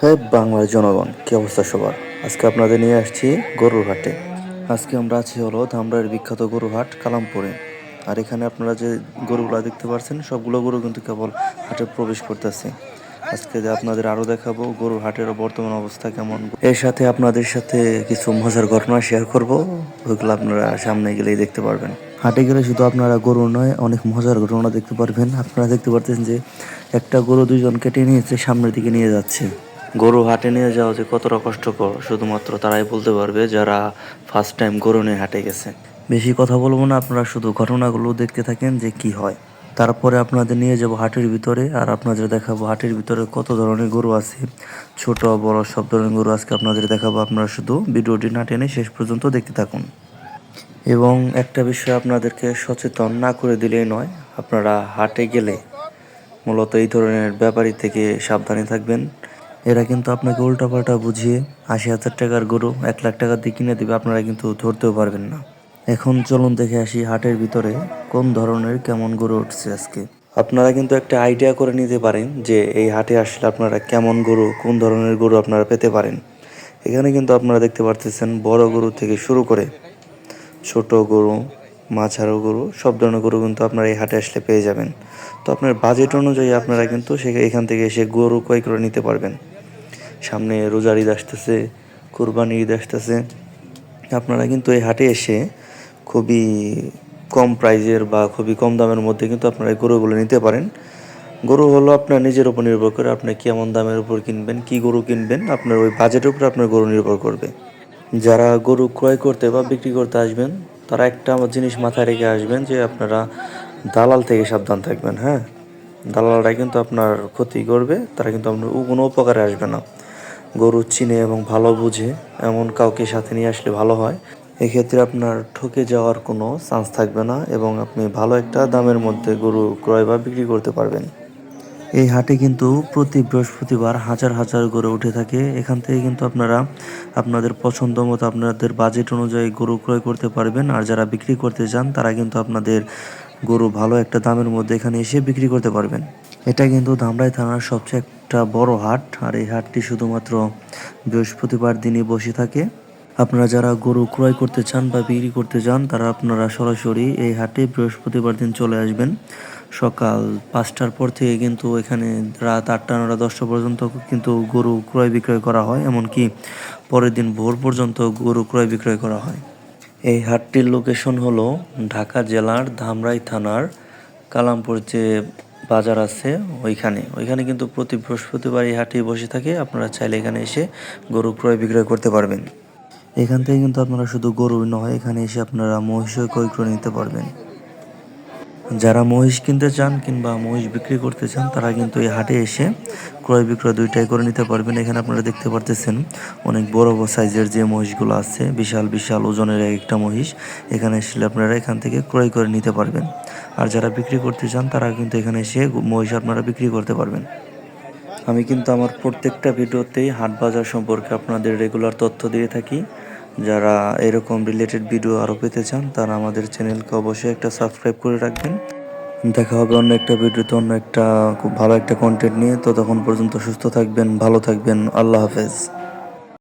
হ্যাঁ বাংলার জনগণ, কি অবস্থা সবার? আজকে আপনাদের নিয়ে আসছি গরুর হাটে। আজকে আমরা আছি হলো ধামরাইয়ের বিখ্যাত গরু হাট কালামপুরে। আর এখানে আপনারা যে গরুগুলো দেখতে পাচ্ছেন সবগুলো গরু কিন্তু কেবল হাটে প্রবেশ করতেছে। আজকে আপনাদের আরও দেখাবো গরুর হাটের বর্তমান অবস্থা কেমন। এর সাথে আপনাদের সাথে কিছু মজার ঘটনা শেয়ার করব। ওইগুলো আপনারা সামনে গেলেই দেখতে পারবেন। হাটে গেলে শুধু আপনারা গরু নয় অনেক মজার ঘটনা দেখতে পারবেন। আপনারা দেখতে পারতেন যে একটা গরু দুইজন কেটে নিয়েছে সামনের দিকে নিয়ে যাচ্ছে। গরু হাটে নিয়ে যাওয়া যে কতটা কষ্টকর শুধুমাত্র তারাই বলতে পারবে যারা ফার্স্ট টাইম গরু নিয়ে হাটে গেছে। বেশি কথা বলব না আপনারা শুধু ঘটনাগুলো দেখতে থাকেন যে কি হয়। তারপরে আপনাদের নিয়ে যাব হাটের ভিতরে আর আপনাদের দেখাবো হাটের ভিতরে কত ধরনের গরু আছে। ছোট বড় সব ধরনের গরু আজকে আপনাদের দেখাবো আপনারা শুধু ভিডিওটি না টেনে শেষ পর্যন্ত দেখতে থাকুন। এবং একটা বিষয় আপনাদেরকে সচেতন না করে দিলেই নয়, আপনারা হাটে গেলে মূলত এই ধরনের ব্যাপারী থেকে সাবধানে থাকবেন। এরা কিন্তু আপনাকে উল্টাপাল্টা বুঝিয়ে আশি হাজার টাকার গরু এক লাখ টাকা দিয়ে কিনে দেবে, আপনারা কিন্তু ধরতেও পারবেন না। এখন চলুন দেখে আসি হাটের ভিতরে কোন ধরনের কেমন গরু উঠছে আজকে। আপনারা কিন্তু একটা আইডিয়া করে নিতে পারেন যে এই হাটে আসলে আপনারা কেমন গরু, কোন ধরনের গরু আপনারা পেতে পারেন। এখানে কিন্তু আপনারা দেখতে পারতেছেন বড় গরু থেকে শুরু করে ছোট গরু, মাঝারো গরু, সব ধরনের গরু কিন্তু আপনারা এই হাটে আসলে পেয়ে যাবেন। তো আপনার বাজেট অনুযায়ী আপনারা কিন্তু সে এখান থেকে এসে গরু ক্রয় করে নিতে পারবেন। সামনে রোজার ঈদ আসতেছে, কোরবানির ঈদ আসতেছে। আপনারা কিন্তু এই হাটে এসে খুবই কম প্রাইজের বা খুবই কম দামের মধ্যে কিন্তু আপনারা এই গরুগুলো নিতে পারেন। গরু হলো আপনার নিজের উপর নির্ভর করে আপনি কেমন দামের উপর কিনবেন, কি গরু কিনবেন, আপনার ওই বাজেটের উপর আপনার গরু নির্ভর করবে। যারা গরু ক্রয় করতে বা বিক্রি করতে আসবেন, তারা একটা আমার জিনিস মাথায় রেখে আসবেন যে আপনারা দালাল থেকে সাবধান থাকবেন হ্যাঁ? দালালরা কিন্তু আপনার ক্ষতি করবে, তারা কিন্তু আপনার কোনো উপকারে আসবে না। গরু চিনে এবং ভালো বুঝে, এমন কাউকে সাথে নিয়ে আসলে ভালো হয়। এক্ষেত্রে আপনার ঠকে যাওয়ার কোনো চান্স থাকবে না এবং আপনি ভালো একটা দামের মধ্যে গরু ক্রয় বা বিক্রি করতে পারবেন। এই হাটে কিন্তু প্রতি বৃহস্পতিবার হাজার হাজার গরু উঠে থাকে। এখান থেকে কিন্তু আপনারা আপনাদের পছন্দ মতো আপনাদের বাজেট অনুযায়ী গরু ক্রয় করতে পারবেন। আর যারা বিক্রি করতে চান, তারা কিন্তু আপনাদের গরু ভালো একটা দামের মধ্যে এখানে এসে বিক্রি করতে পারবেন। এটা কিন্তু ধামরাই থানার সবচেয়ে একটা বড় হাট। আর এই হাটটি শুধুমাত্র বৃহস্পতিবার দিনই বসে থাকে। আপনারা যারা গরু ক্রয় করতে চান বা বিক্রি করতে চান, তারা আপনারা সরাসরি এই হাটে বৃহস্পতিবার দিন চলে আসবেন। সকাল পাঁচটার পর থেকে কিন্তু এখানে রাত আটটা, নটা, দশটা পর্যন্ত কিন্তু গরু ক্রয় বিক্রয় করা হয়, এমনকি পরের দিন ভোর পর্যন্ত গরু ক্রয় বিক্রয় করা হয়। এই হাটটির লোকেশন হলো ঢাকা জেলার ধামরাই থানার কালামপুর যে বাজার আছে ওইখানে। ওইখানে কিন্তু প্রতি বৃহস্পতিবার এই হাটে বসে থাকে, আপনারা চাইলে এখানে এসে গরু ক্রয় বিক্রয় করতে পারবেন। এখান থেকে কিন্তু আপনারা শুধু গরু নয়, এখানে এসে আপনারা মহিষও ক্রয় করে নিতে পারবেন। যারা মহিষ কিনতে চান কিংবা মহিষ বিক্রি করতে চান, তারা কিন্তু এই হাটে এসে ক্রয় বিক্রয় দুইটাই করে নিতে পারবেন। এখানে আপনারা দেখতে পারতেছেন অনেক বড় বড় সাইজের যে মহিষগুলো আছে, বিশাল বিশাল ওজনের এক একটা মহিষ। এখানে এসে আপনারা এখান থেকে ক্রয় করে নিতে পারবেন। আর যারা বিক্রি করতে চান, তারা কিন্তু এখানে এসে মহিষ আপনারা বিক্রি করতে পারবেন। আমি কিন্তু আমার প্রত্যেকটা ভিডিওতেই হাট বাজার সম্পর্কে আপনাদের রেগুলার তথ্য দিয়ে থাকি। যারা এরকম রিলেটেড ভিডিও আরও পেতে চান, তারা আমাদের চ্যানেলকে অবশ্যই একটা সাবস্ক্রাইব করে রাখবেন। দেখা হবে অন্য একটা ভিডিওতে, অন্য একটা খুব ভালো একটা কন্টেন্ট নিয়ে। তো তখন পর্যন্ত সুস্থ থাকবেন, ভালো থাকবেন। আল্লাহ হাফেজ।